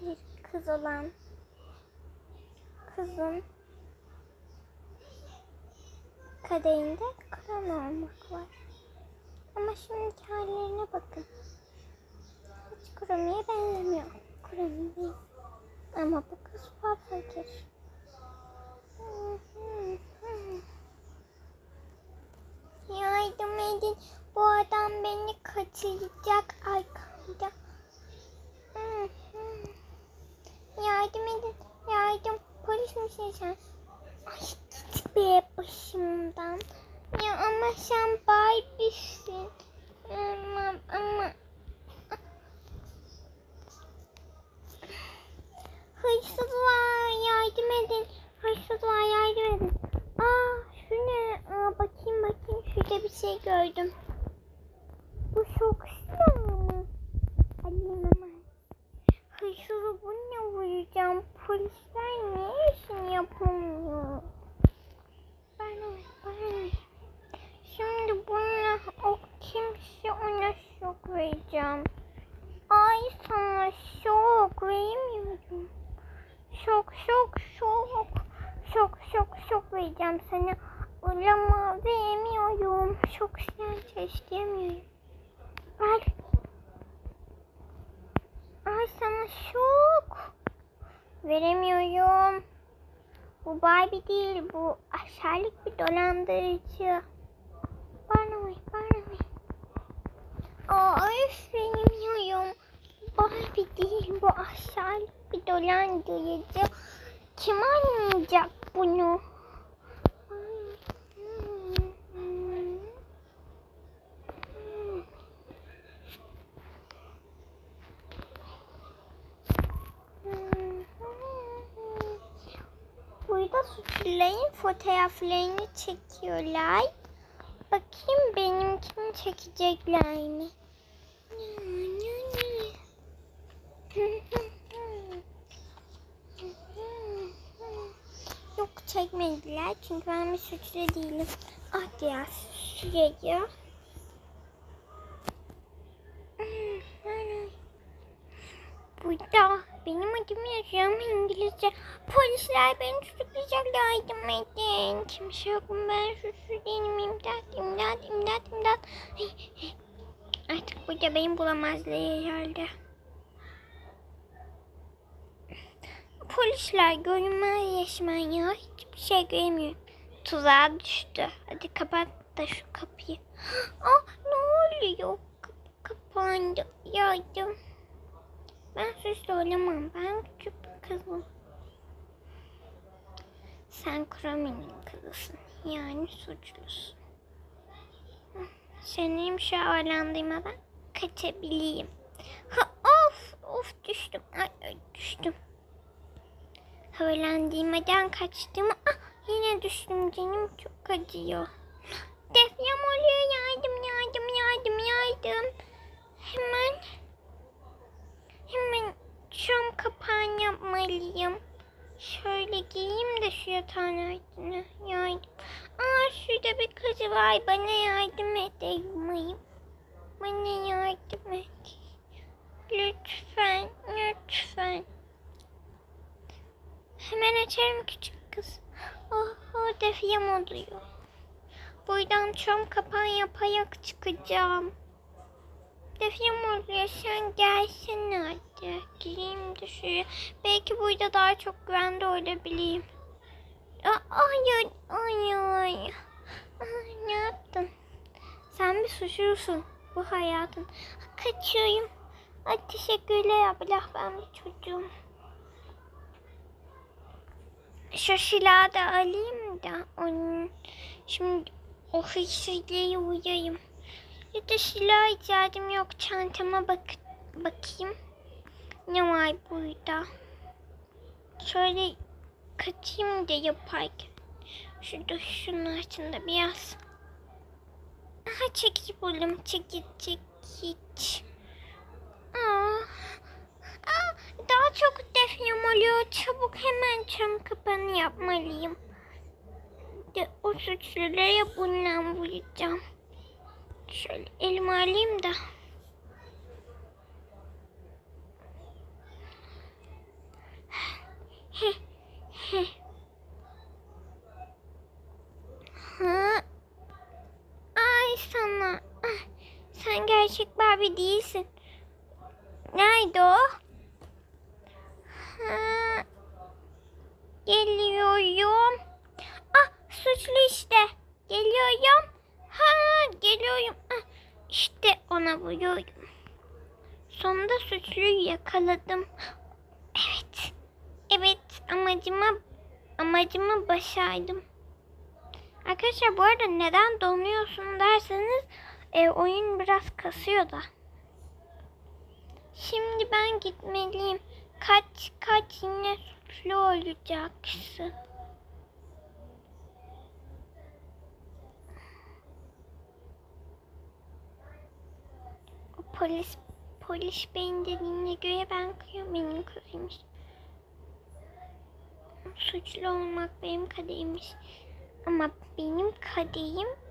bir kız olan kızın kaderinde kral olmak var. Ama şimdiki hallerine bakın. Hiç Kurumi'ye benzemiyor. Değil. Ama bu kız fakir. Yardım edin. Bu adam beni kaçıracak arkamda. Yardım edin. Yardım. Polis misin sen? Ay git be başımdan. Ya ama sen Barbie'sin. Ama ama Hırsız var yardım edin. Hırsız var yardım edin. Aa şu ne? Aa, bakayım bakayım şurada bir şey gördüm. Bu çok silah mı? Alayım hemen. Hırsızı bununla vuracağım. Polisler niye işini yapamıyor? Ver, bana ver. Şimdi bununla o kimse ona şok vereceğim. Ay sana şok veremiyorum. Şok şok şok. Şok şok şok vereceğim sana. Ulama veremiyorum. Şok sen istemiyorum. Al. Sana şok. Veremiyorum. Bu Barbie değil bu aşağılık bir dolandırıcı. Bana ver. Aa öf veremiyorum. Barbie değil bu aşağılık bir dolandırıcı. Kim anlayacak bunu? Burada suçluların fotoğraflarını çekiyorlar. Bakayım benimkini çekecekler mi? Yok çekmediler çünkü ben bir suçlu değilim. Ah ya şuraya. Burada benim adım yazıyor ama İngilizce. Polisler beni tutuklayacak yardım. Kimse yok mu ben suçlu değilim. İmdat imdat imdat imdat. Artık burada beni bulamazlar herhalde. Polisler görünmez yaşman ya. Hiçbir şey göremiyorum. Tuzağa düştü. Hadi kapat da şu kapıyı. Ah ne oluyor? Kapı kapandı. Yardım. Ben suçlu olamam. Ben küçük bir kızım. Sen Kromi'nin kızısın. Yani suçlusun. Seni imşalandırmadan kaçabileyim. Ha, of of düştüm. Ay, ay, düştüm. Havalandırmadan kaçtım. Ah, yine düştüm canım çok acıyor. Deprem oluyor yardım yardım yardım yardım. Hemen hemen cam kapağını yapmalıyım. Şöyle giyeyim de şu yatağın altına yardım. Aa şurada bir kız var bana yardım edeyim. Bana yardım et. Lütfen lütfen. Hemen açarım küçük kız. Oh, oh defiyem oluyor. Buradan çam kapan yaparak çıkacağım. Defiyem oluyor. Sen gelsene hadi. Şuraya. Belki burada daha çok güvende olabilirim. Aa, Ay ay ay. Ay, ne yaptın? Sen bir suçlusun. Bu hayatın. Kaçıyorum. Ay teşekkürler abla. Ben bir çocuğum. Şu silahı da alayım da onun şimdi o hırsızlığı uyuyayım. Ya da silah ihtiyacım yok. Çantama bak bakayım. Ne var burada? Şöyle kaçayım da yaparken. Şurada şunun altında biraz. Aha çekiç buldum. Çekiç çekiç. Aa, aa, daha çok defnem oluyor. Çabuk hemen çam kapanı yapmalıyım. De o suçlulara bundan vuracağım. Şöyle elime alayım da. Heh, heh. Ha. Ay sana. Ah, Sen gerçek Barbie değilsin. Nerede o? Ha. Geliyorum. Ah suçlu işte. Geliyorum. Ha geliyorum. Ah, işte ona vuruyorum. Sonunda suçluyu yakaladım. Evet. Evet amacıma amacımı başardım. Arkadaşlar bu arada neden donuyorsun derseniz e, oyun biraz kasıyor da. Şimdi ben gitmeliyim. Kaç kaç yine suçlu olacaksın. O polis polis beyin dediğine göre ben kıyım benim kızıymış. Suçlu olmak benim kaderimmiş. Ama benim kaderim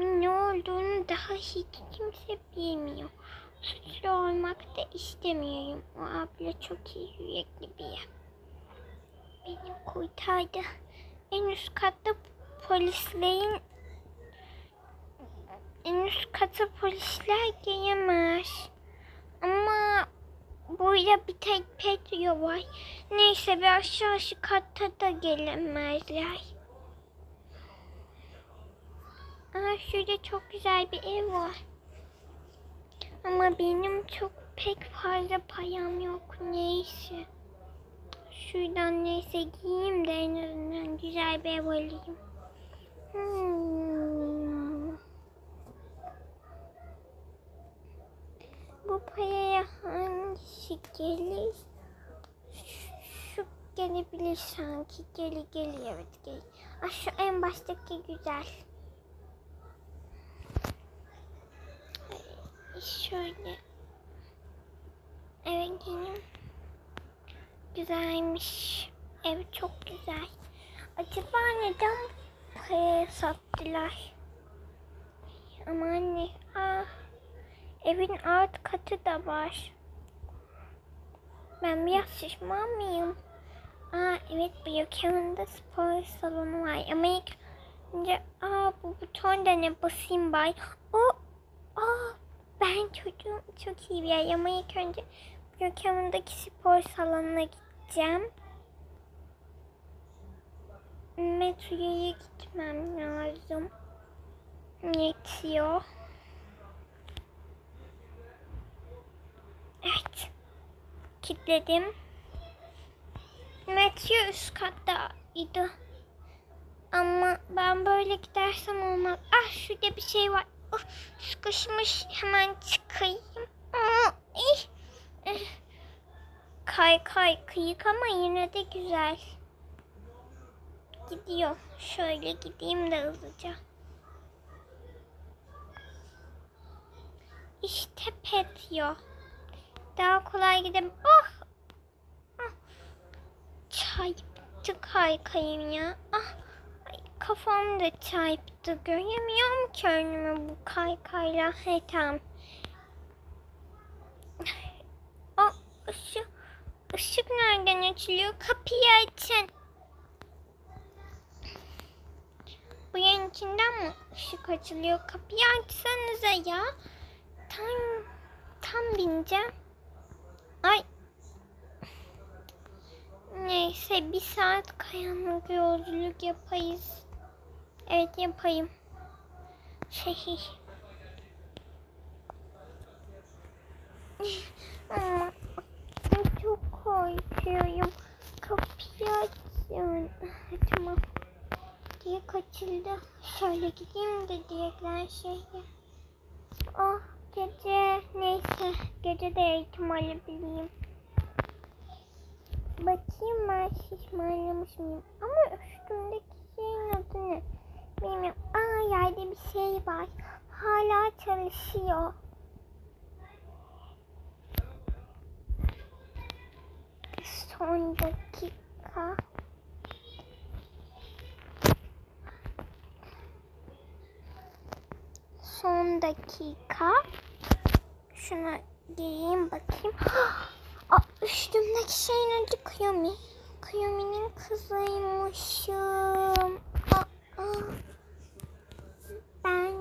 ne olduğunu daha hiç kimse bilmiyor. Suçlu olmak da istemiyorum. O abla çok iyi yürekli biri. Beni kurtardı. En üst katta polislerin en üst kata polisler giremez. Ama burada bir tek Petro var. Neyse bir aşağı şu katta da gelemezler. Aa, şurada çok güzel bir ev var. Ama benim çok pek fazla param yok. Neyse. Şuradan neyse giyeyim de en azından güzel bir ev alayım. Hmm. Bu paraya hangisi gelir? Şu gelebilir sanki. Geli geli evet geli. Ah, şu en baştaki güzel. Şöyle. Evet benim. Güzelmiş. Ev çok güzel. Acaba neden paraya sattılar? Ama anne. Ah. Evin alt katı da var. Ben biraz şişman mıyım? Aa evet Brookhaven'da spor salonu var. Ama ilk önce aa bu buton da ne basayım bay. O aa çocuğum çok iyi bir yer. Ama ilk önce Brookhaven'daki spor salonuna gideceğim. Metroya gitmem lazım. Yetiyor. Evet. Kilitledim. Metro üst kattaydı. Ama ben böyle gidersem olmaz. Ah şurada bir şey var. Of, sıkışmış. Hemen çıkayım. Aa, ih. Eh. Kay kay kıyık ama yine de güzel. Gidiyor. Şöyle gideyim de hızlıca. İşte Petyo. Daha kolay gidelim. Oh! Ah! Çarptı kaykayım ya. Ah! Kafam da çarptı. Göremiyorum ki önümü bu kaykayla. He tamam. O ışık, ışık nereden açılıyor? Kapıyı açın. Bu yerin içinden mi ışık açılıyor? Kapıyı açsanıza ya. Tam, tam bineceğim. Ay. Neyse bir saat kayanlık yolculuk yapayız. Evet yapayım. Şey. Ama çok korkuyorum. Kapıyı açın. Tamam. Direkt açıldı. Şöyle gideyim de direkler şeye. Oh gece neyse gece de eğitim alabileyim. Bakayım ben şişmanlamış mıyım? Ama üstümdeki şeyin adı ne? Bilmiyorum. Aa yerde bir şey var. Hala çalışıyor. Son dakika. Son dakika. Şuna giyeyim bakayım. Aa, üstümdeki şeyin acıkıyor mu? Kuyumi'nin kızıymışım. Aa, ben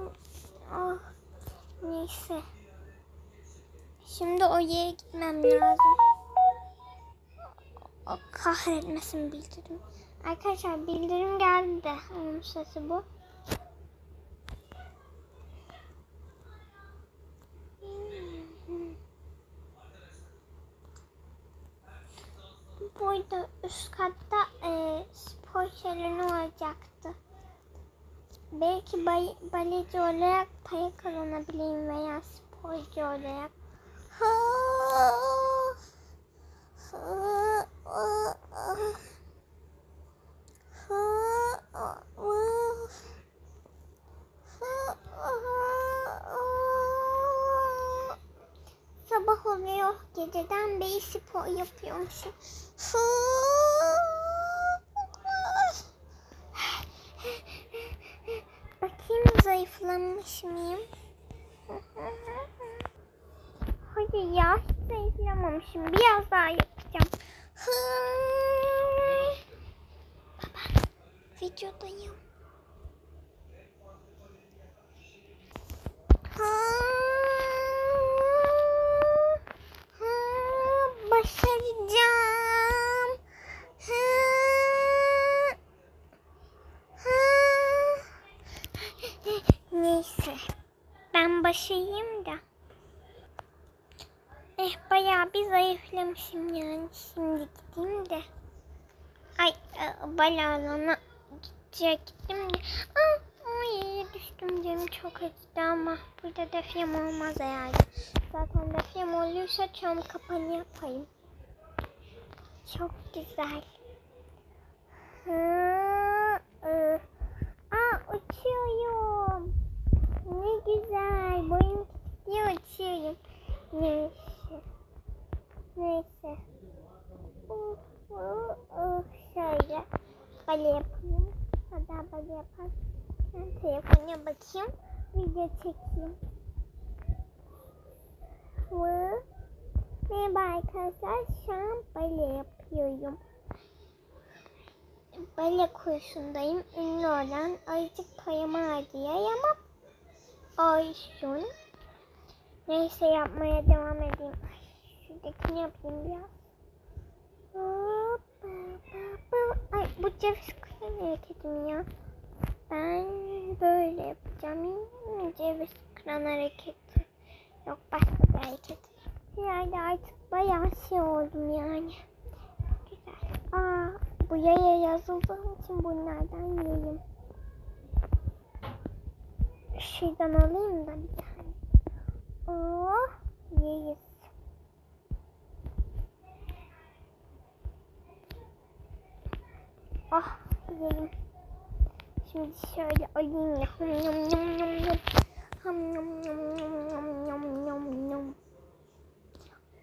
oh, neyse. Şimdi o yere gitmem lazım. O kahretmesin bildirim. Arkadaşlar bildirim geldi de onun sesi bu. Burada üst katta e, spor salonu olacaktı. Belki bay, baleci olarak para kazanabilirim veya sporcu olarak. Sabah oluyor. Geceden beri spor yapıyormuşum. Bakayım zayıflamış mıyım? Hayır ya hiç zayıflamamışım. Biraz daha yapacağım. Baba videodayım. Başaracağım. Neyse. Ben başlayayım da. Eh bayağı zayıflamışım yani. Şimdi gideyim de. Ay e, balalana gidecektim de. Aa, ay düştüm canım çok acıdı ama burada defyam olmaz herhalde. Zaten defyam olursa çam kapanı yapayım. Çok güzel. Hı, ı. Aa uçuyorum. Ne güzel. Boyum diye uçuyorum. Neyse. Neyse. Uh, uh, uh. Şöyle. Bale yapayım. Hatta bale yapar. Ben telefona bakayım. Video çekeyim. Ve Merhaba arkadaşlar. Şu an bale yapıyorum. Bale kursundayım. Ünlü olan Ayıcık Kayama diye ama Ayşun. Neyse yapmaya devam edeyim. Şuradakini yapayım biraz. Ay bu ceviz kıran hareketim ya. Ben böyle yapacağım. Ceviz kıran hareketi. Yok başka bir hareket. Yani artık bayağı şey oldum yani. Güzel. Aa, bu yaya yazıldığım için bunlardan yiyeyim. Şuradan alayım da bir tane. Oh, yiyiz. Ah, yiyeyim. Şimdi şöyle alayım yum, yum, yum, yum. Hım, yum, yum, yum, yum, yum, yum, yum.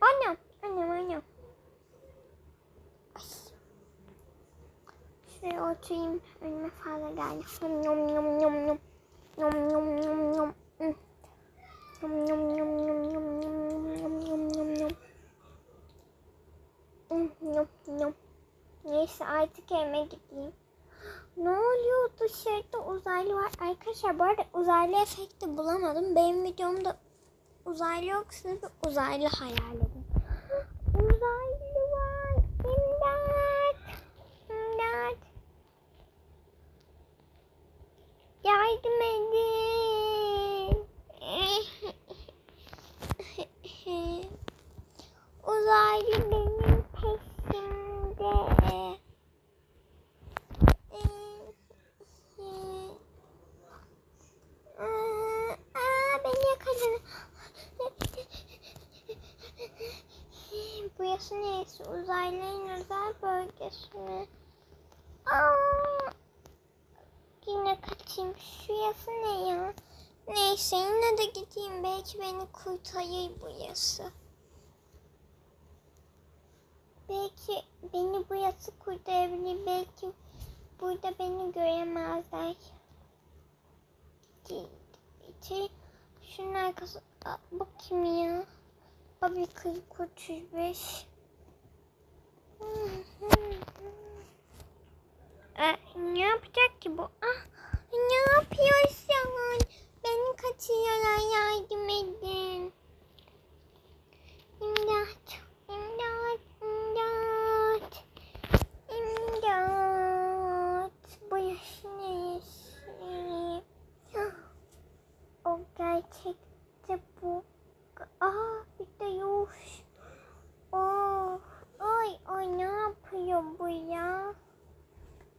Annem, annem, annem. Ay. Şuraya oturayım. Önüme fazla geldi. Hım, yum, yum, yum, yum. Yum, yum, yum, yum. Yum, yum, yum, yum, yum, yum, yum, yum, yum, yum. Hı, yum, yum. Neyse artık evime gideyim. Ne oluyor dışarıda uzaylı var. Arkadaşlar bu arada uzaylı efekti bulamadım. Benim videomda uzaylı yoksa bir uzaylı hayal edin. Uzaylı var. İmdat. İmdat. Yardım edin. Uzaylı benim peşimde. Aa, beni yakaladı. Burası neresi? Uzaylıların mi? Aa, yine kaçayım. Şurası ne ya? Neyse yine de gideyim. Belki beni kurtarır burası. Belki beni burası kurtarabilir. Belki burada beni göremezler. İçeri şunun arkası. Aa, bu kim ya? Abi 40 35. ki bu? Ah, ne yapıyorsun? Beni kaçırıyorlar yardım edin. İmdat, imdat, imdat. İmdat. Bu yaş neresi? O gerçekte bu. Aa bir de yuş. Oh, ay ay ne yapıyor bu ya?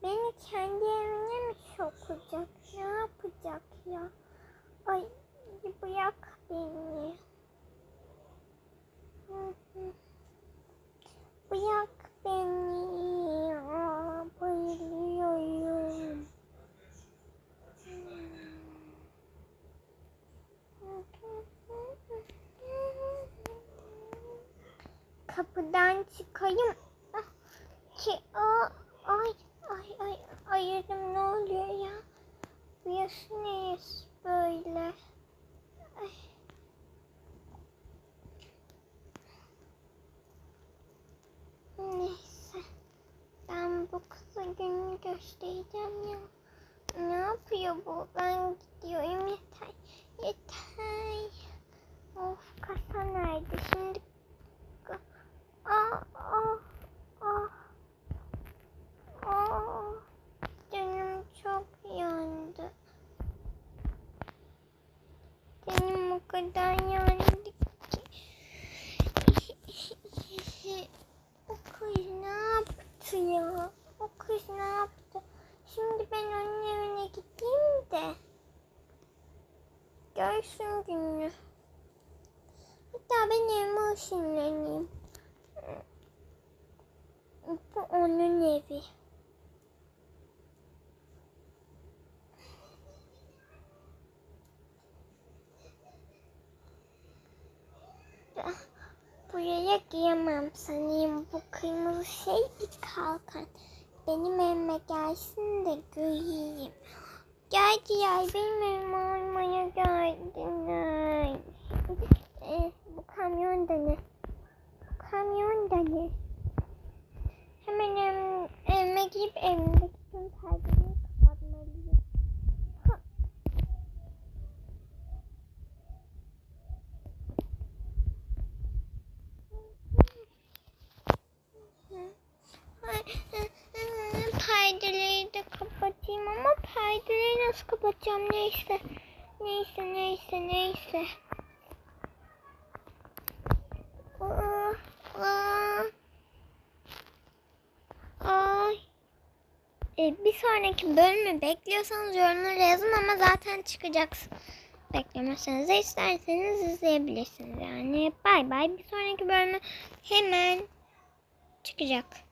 Beni kendi evine mi sokacak? Ne yapacak ya? Ay bırak beni. Hı hı. Bırak beni. Aa, bayılıyorum. Kapıdan çıkayım. Ah, Ki, aa, ay, ay, ay, ayırdım ne oluyor ya? Neresi böyle? Ay. Neyse. Ben bu kıza gününü göstereceğim ya. Ne yapıyor bu? Ben gidiyorum yeter. Yeter. Of kasa nerede? Şimdi Aa, aa, aa. Aa. Canım çok yandı. Canım o kadar yandı ki. O kız ne yaptı ya? O kız ne yaptı? Şimdi ben onun evine gideyim de. Görsün gününü. Hatta ben evime ışınlanayım. Bu onun evi. Ah, Buraya giyemem sanayım. Bu kırmızı şey bir kalkan. Benim evime gelsin de göreyim. Geldiler benim evime almaya geldiler. Eh, bu kamyon da ne? Bu kamyon da ne? Hemen ev, evime gidip evimdeki tüm perdeleri kapatmalıyım. Ha. Ay, Perdeleri de kapatayım ama perdeleri nasıl kapatacağım neyse. Neyse neyse neyse. Ay. E, bir sonraki bölümü bekliyorsanız yorumlara yazın ama zaten çıkacaksın. Beklemezseniz isterseniz izleyebilirsiniz. Yani bay bay. Bir sonraki bölümü hemen çıkacak.